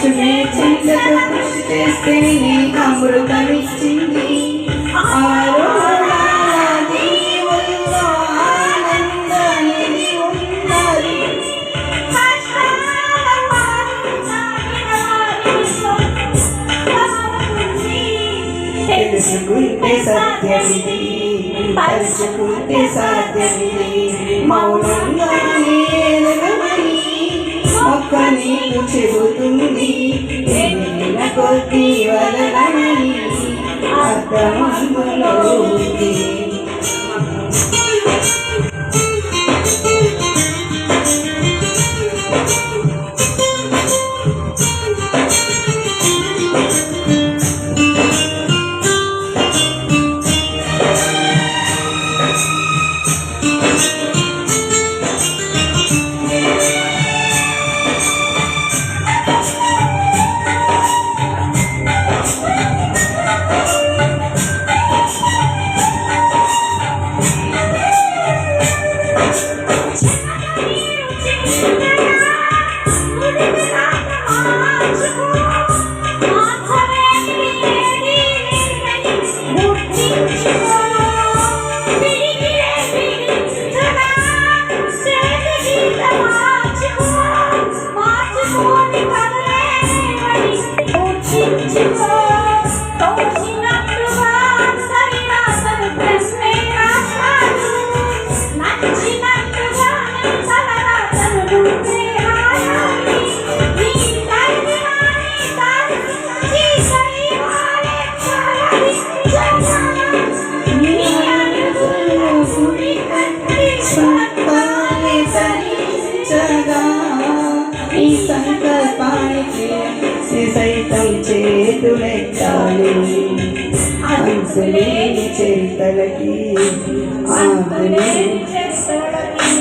విషమే వచ్చింది కృషి చేస్తే నీ అమృతమిచ్చింది. తెలుసుకుంటే సత్యమిది తలుచుకుంటే సాధ్యమిది మౌనంగా నీకు చెబుతుంది. కొద్ది అర్థమందులో ఉంది Peace. అడుగులెట్టాలి అంతులేని చేతలకి అంతులేని చేతలకి